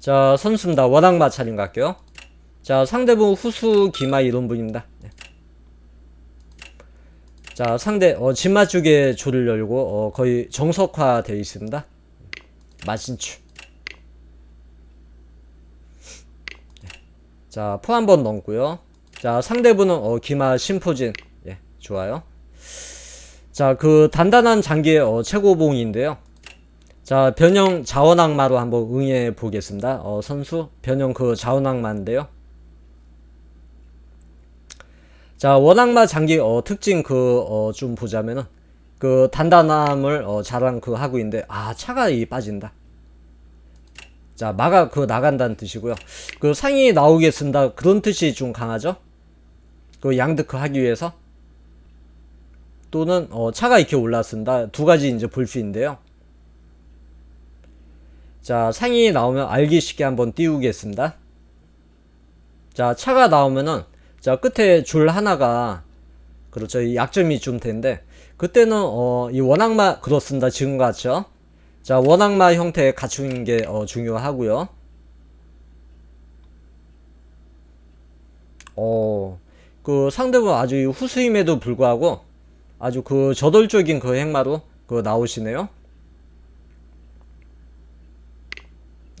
자, 선수입니다. 워낙 마찰인 것 같게요. 자, 상대분 후수 기마 이런 분입니다. 네. 자, 상대 어, 진마 쪽에 조를 열고 어, 거의 정석화 되어 있습니다. 마신추. 네. 자, 포 한번 넣고요. 자, 상대분은 어, 기마 심포진. 예, 좋아요. 자, 그 단단한 장기의 어, 최고봉인데요. 자, 변형 자원악마로 한번 응해 보겠습니다. 어, 선수 변형 그 자원악마인데요. 자, 원악마 장기 어, 특징 그 어, 좀 보자면은 그 단단함을 어, 자랑 그 하고 있는데 아 차가 이 빠진다. 자, 마가 그 나간다는 뜻이고요. 그 상이 나오겠습니다. 그런 뜻이 좀 강하죠. 그 양득 하기 위해서 또는 어, 차가 이렇게 올랐습니다. 두 가지 이제 볼 수 있는데요. 자, 상이 나오면 알기 쉽게 한번 띄우겠습니다. 자, 차가 나오면은 자, 끝에 줄 하나가 그렇죠. 이 약점이 좀 되는데 그때는 어, 이 원악마 그렇습니다. 지금 같죠? 자, 원악마 형태에 갖추는 게 어, 중요하고요. 어, 그 상대분 아주 이 후수임에도 불구하고 아주 그 저돌적인 그 행마로 그 나오시네요.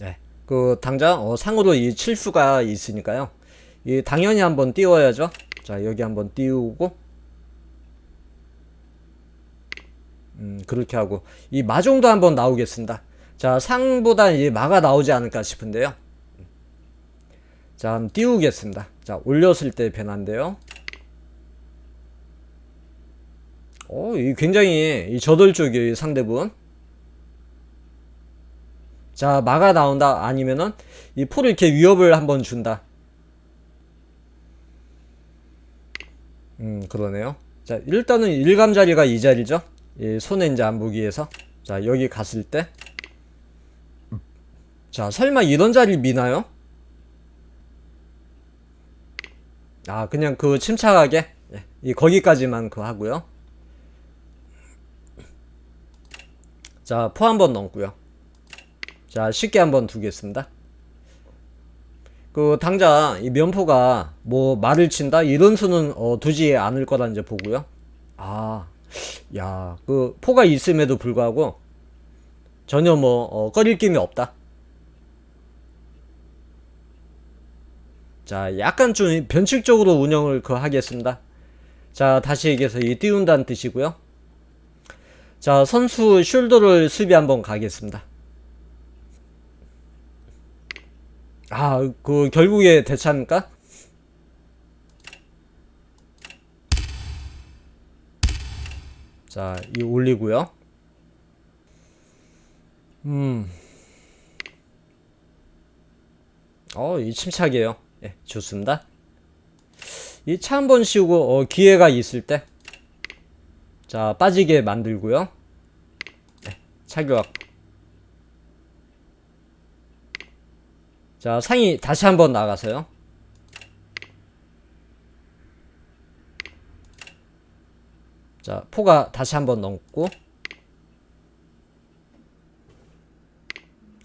네. 그 당장 어, 상으로 이 칠수가 있으니까요. 이 당연히 한번 띄워야죠. 자, 여기 한번 띄우고 음, 그렇게 하고 이 마종도 한번 나오겠습니다. 자, 상보다 이 마가 나오지 않을까 싶은데요. 자, 한번 띄우겠습니다. 자, 올렸을 때 변화인데요. 어, 이 굉장히 이 저돌 쪽이 상대분. 자, 마가 나온다. 아니면은 이 포를 이렇게 위협을 한번 준다. 음, 그러네요. 자, 일단은 일감 자리가 이 자리죠. 이 손에 이제 안 보기 위해서. 자, 여기 갔을 때. 자, 설마 이런 자리 미나요? 아, 그냥 그 침착하게. 예, 이 거기까지만 그 하고요. 자, 포 한번 넣고요. 자, 쉽게 한번 두겠습니다. 그 당장 이 면포가 뭐 말을 친다 이런 수는 어, 두지 않을 거라 이제 보고요. 아, 야, 그 포가 있음에도 불구하고 전혀 뭐 어, 꺼릴 김이 없다. 자, 약간 좀 변칙적으로 운영을 그 하겠습니다. 자, 다시 얘기해서 이 띄운다는 뜻이고요. 자, 선수 숄더를 수비 한번 가겠습니다. 아, 그 결국에 대차입니까? 자, 이 올리고요. 음. 어, 이 침착이에요. 예, 좋습니다. 이 차 한 번 씌우고 어, 기회가 있을 때 자, 빠지게 만들고요. 네, 차교 자, 상이 다시 한번 나가서요. 자, 포가 다시 한번 넘고.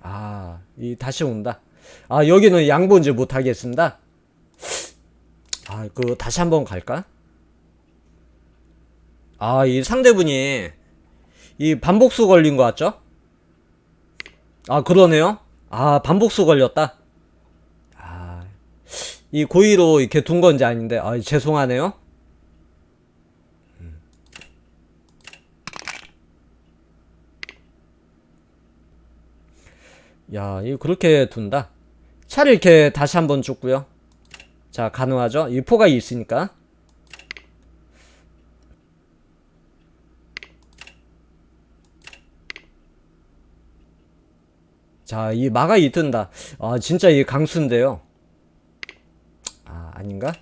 아, 이 다시 온다. 아, 여기는 양보 이제 못 하겠습니다. 아, 그 다시 한번 갈까? 아, 이 상대분이 이 반복수 걸린 것 같죠? 아, 그러네요. 아, 반복수 걸렸다. 아, 이 고의로 이렇게 둔 건지 아닌데, 아, 죄송하네요. 음. 야, 이 그렇게 둔다. 차를 이렇게 다시 한번 줬고요. 자, 가능하죠? 이 포가 있으니까. 자, 이 마가 이뜬다. 아, 진짜 이 강수인데요. 아, 아닌가?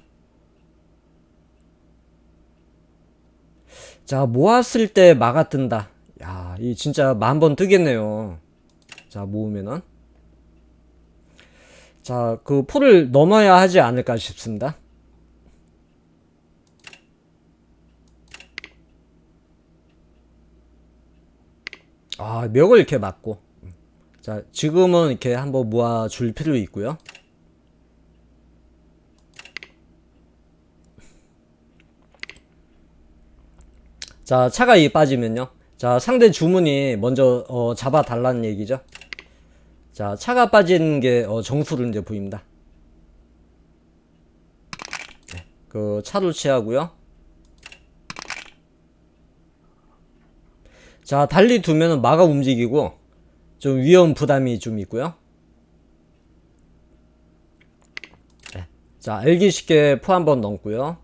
자, 모았을 때 마가 뜬다. 야, 이 진짜 만번 뜨겠네요. 자, 모으면은. 자, 그 포를 넘어야 하지 않을까 싶습니다. 아, 멱을 이렇게 맞고. 자, 지금은 이렇게 한번 모아 줄 필요 있고요. 자, 차가 이 빠지면요. 자, 상대 주문이 먼저 어, 잡아 달라는 얘기죠. 자, 차가 빠진 게 어, 정수로 이제 보입니다. 네, 그 차로 취하고요. 자, 달리 두면은 마가 움직이고 좀 위험 부담이 좀 있고요. 네. 자, 알기 쉽게 포 한번 넣고요.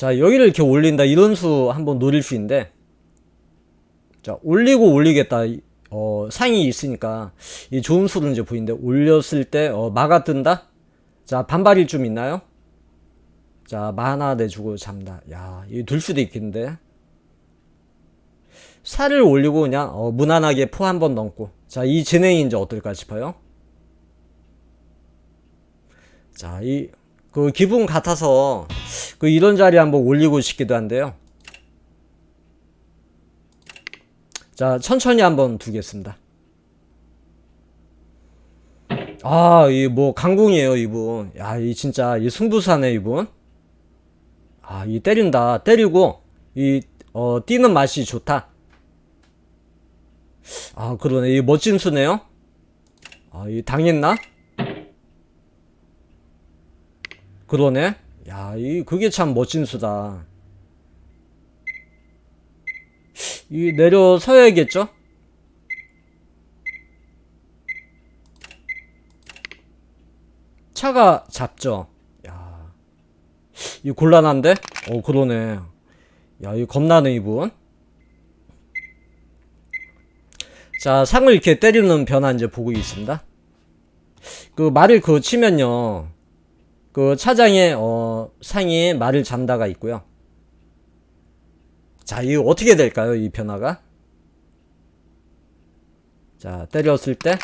자, 여기를 이렇게 올린다. 이런 수 한번 노릴 수 있는데. 자, 올리고 올리겠다. 어, 상이 있으니까 이 좋은 수를 이제 보이는데 올렸을 때 어, 마가 뜬다. 자, 반발이 좀 있나요? 자, 만화 내주고 잡다. 야, 이거 둘 수도 있겠는데. 살을 올리고 그냥 어, 무난하게 포 한번 넣고. 자, 이 진행이 이제 어떨까 싶어요. 자, 이 그 기분 같아서 그 이런 자리 한번 올리고 싶기도 한데요. 자, 천천히 한번 두겠습니다. 아, 이 뭐 강궁이에요, 이분. 야, 이 진짜 이 승부사네, 이분. 아, 이 때린다. 때리고 이 어, 뛰는 맛이 좋다. 아, 그러네. 이 멋진 수네요. 아, 이 당했나? 그러네. 야, 이 그게 참 멋진 수다. 이 내려서야겠죠? 차가 잡죠. 야, 이 곤란한데? 어, 그러네. 야, 이 겁나네 이분. 자, 상을 이렇게 때리는 변화 이제 보고 있습니다. 그 말을 그 치면요. 그 차장의 어, 상이 말을 잠다가 있고요. 자, 이거 어떻게 될까요? 이 변화가? 자, 때렸을 때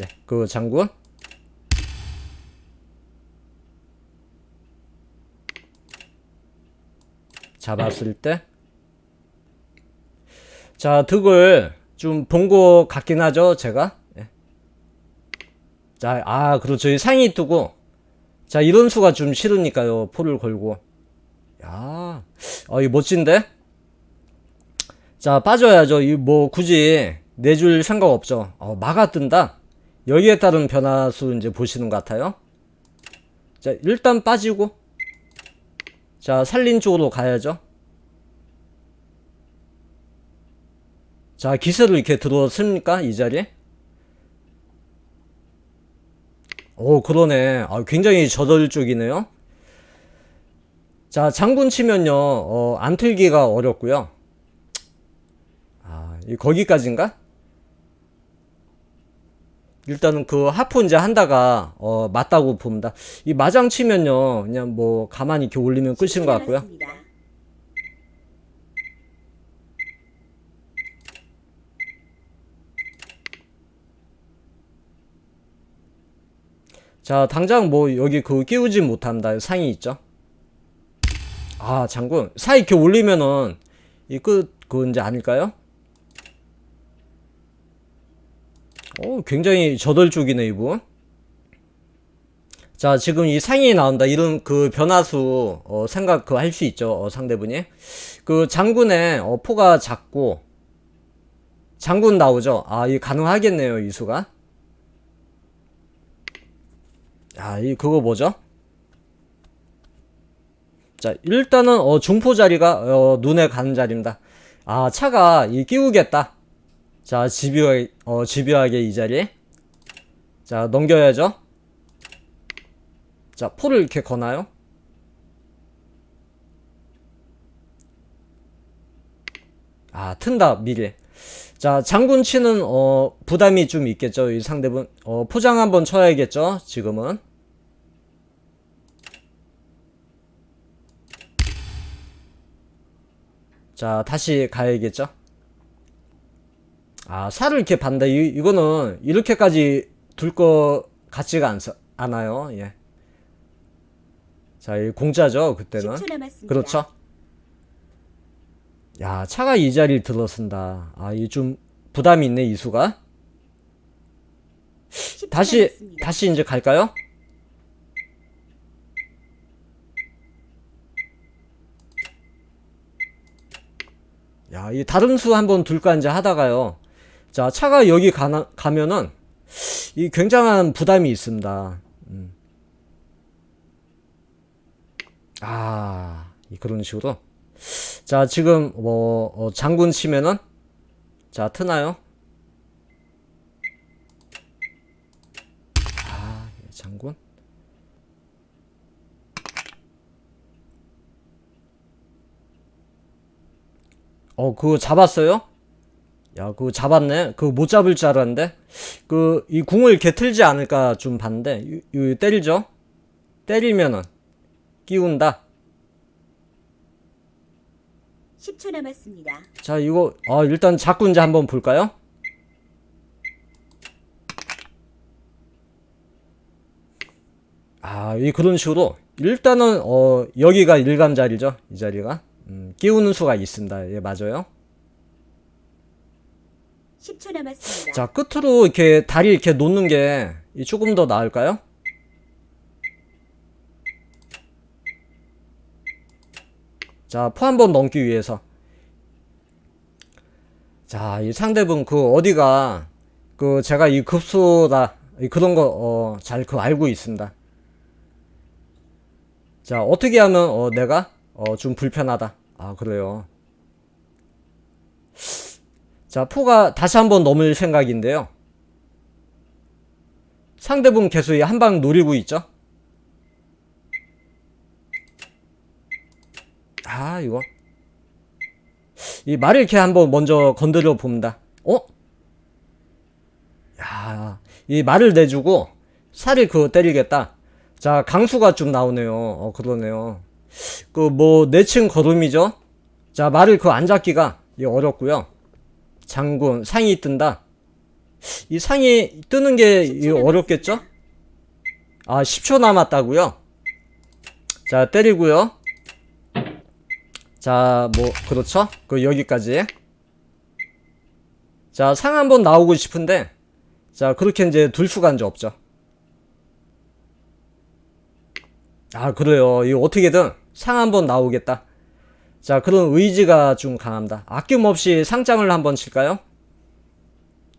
예, 그 장군 잡았을 때 자, 득을 좀본거 같긴 하죠, 제가. 예. 자, 아, 그렇죠. 이 상이 뜨고. 자, 이런 수가 좀 싫으니까요. 포를 걸고. 야, 어, 이 멋진데? 자, 빠져야죠. 이 뭐, 굳이 내줄 생각 없죠. 어, 막아 뜬다? 여기에 따른 변화수 이제 보시는 것 같아요. 자, 일단 빠지고. 자, 살린 쪽으로 가야죠. 자, 기세로 이렇게 들어왔습니까? 이 자리에? 오, 그러네. 아, 굉장히 저돌적이네요. 자, 장군 치면요, 어, 안 틀기가 어렵고요. 아, 이 거기까지인가? 일단은 그 하프 이제 한다가 어, 맞다고 봅니다. 이 마장 치면요, 그냥 뭐 가만히 이렇게 올리면 끝인 것 같고요. 남았습니다. 자, 당장 뭐 여기 그 끼우지 못한다. 상이 있죠. 아, 장군. 사 이렇게 올리면은 이 끝, 그 이제 아닐까요? 오, 굉장히 저돌적이네, 이분. 자, 지금 이 상이 나온다. 이런 그 변화수, 어, 생각 그 할 수 있죠. 어, 상대분이. 그 장군의 어, 포가 작고, 장군 나오죠. 아, 이 가능하겠네요, 이 수가. 야, 이 그거 뭐죠? 자, 일단은 어 중포 자리가 어 눈에 가는 자리입니다. 아, 차가 이 끼우겠다. 자, 집요하게 어 집요하게 이 자리. 자, 넘겨야죠. 자, 포를 이렇게 거나요? 아, 튼다 미리. 자, 장군 치는 어 부담이 좀 있겠죠. 이 상대분 어 포장 한번 쳐야겠죠. 지금은. 자, 다시 가야겠죠? 아, 살을 이렇게 반다. 이, 이거는 이렇게까지 둘 거 같지가 않, 않아요. 예. 자, 이 공짜죠, 그때는. 10초 남았습니다. 그렇죠. 야, 차가 이 자리를 들어선다. 아, 이 좀 부담이 있네, 이수가. 10초 다시, 남았습니다. 다시 이제 갈까요? 야, 이 다른 수 한번 둘까 이제 하다가요. 자, 차가 여기 가나, 가면은 이 굉장한 부담이 있습니다. 음. 아, 이 그런 식으로. 자, 지금 뭐 어, 장군 치면은 자, 트나요? 아, 예, 장군. 어, 그거 잡았어요? 야, 그거 잡았네. 그거 못 잡을 줄 알았는데. 그, 이 궁을 이렇게 틀지 않을까 좀 봤는데. 이, 이 때리죠? 때리면은, 끼운다. 10초 남았습니다. 자, 이거, 아, 일단 자꾸 이제 한번 볼까요? 아, 이 그런 식으로. 일단은, 어, 여기가 일감 자리죠. 이 자리가. 음, 끼우는 수가 있습니다. 예, 맞아요. 10초 남았습니다. 자, 끝으로 이렇게 다리 이렇게 놓는 게이 조금 더 나을까요? 자, 포 한 번 넘기 위해서. 자, 이 상대분 그 어디가 그 제가 이 급소다 이 그런 거 어, 잘그 알고 있습니다. 자, 어떻게 하면 어, 내가 어, 좀 불편하다. 아, 그래요. 자, 포가 다시 한번 넘을 생각인데요. 상대분 계속 한 방 노리고 있죠? 아, 이거. 이 말을 이렇게 한번 먼저 건드려 봅니다. 어? 야, 이 말을 내주고 살을 그 때리겠다. 자, 강수가 좀 나오네요. 어, 그러네요. 그 뭐 내층 걸음이죠? 자, 말을 그 안 잡기가 이 어렵고요. 장군 상이 뜬다. 이 상이 뜨는 게이 10초 어렵겠죠? 아, 10초 남았다고요? 자, 때리고요. 자, 뭐 그렇죠? 그 여기까지. 자, 상 한번 나오고 싶은데 자, 그렇게 이제 둘 수가 이제 없죠. 아, 그래요. 이거 어떻게든 상 한번 나오겠다. 자, 그런 의지가 좀 강합니다. 아낌없이 상장을 한번 칠까요?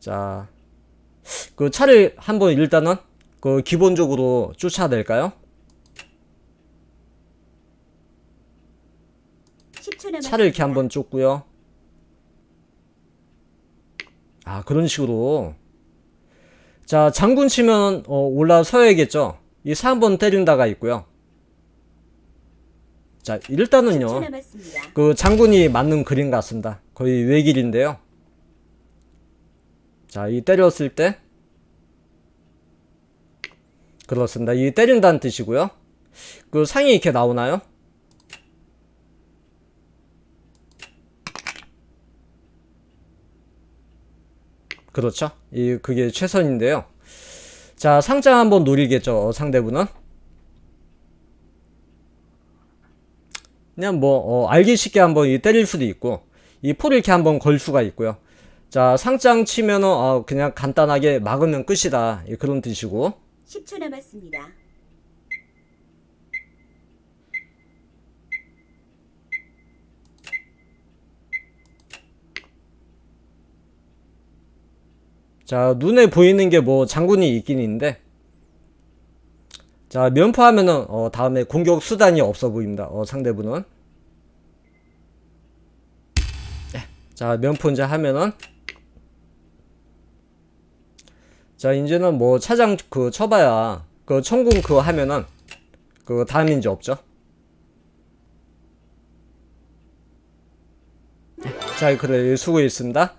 자, 그 차를 한번 일단은 그 기본적으로 쫓아낼까요? 10초 남았습니다. 차를 이렇게 한번 쫓고요. 아, 그런 식으로. 자, 장군 치면 어, 올라서야겠죠. 이 3번 때린다가 있고요. 자, 10초 일단은요. 그 장군이 맞는 그림 같습니다. 거의 외길인데요. 자, 이 때렸을 때 그렇습니다. 이 때린다는 뜻이고요. 그 상이 이렇게 나오나요? 그렇죠. 이 그게 최선인데요. 자, 상장 한번 노리겠죠. 어, 상대분은. 그냥 뭐 어, 알기 쉽게 한번 이 때릴 수도 있고 이 포를 이렇게 한번 걸 수가 있고요. 자, 상장 치면은 어, 그냥 간단하게 막으면 끝이다. 이 그런 뜻이고. 10초 남았습니다. 자, 눈에 보이는 게 뭐 장군이 있긴 있는데. 자, 면포하면은 어, 다음에 공격 수단이 없어 보입니다. 어, 상대분은. 네. 자, 면포 이제 하면은 자, 이제는 뭐 차장 그 쳐봐야 그 천궁 그거 하면은 그 다음 이제 없죠. 네. 자, 그래 수고했습니다.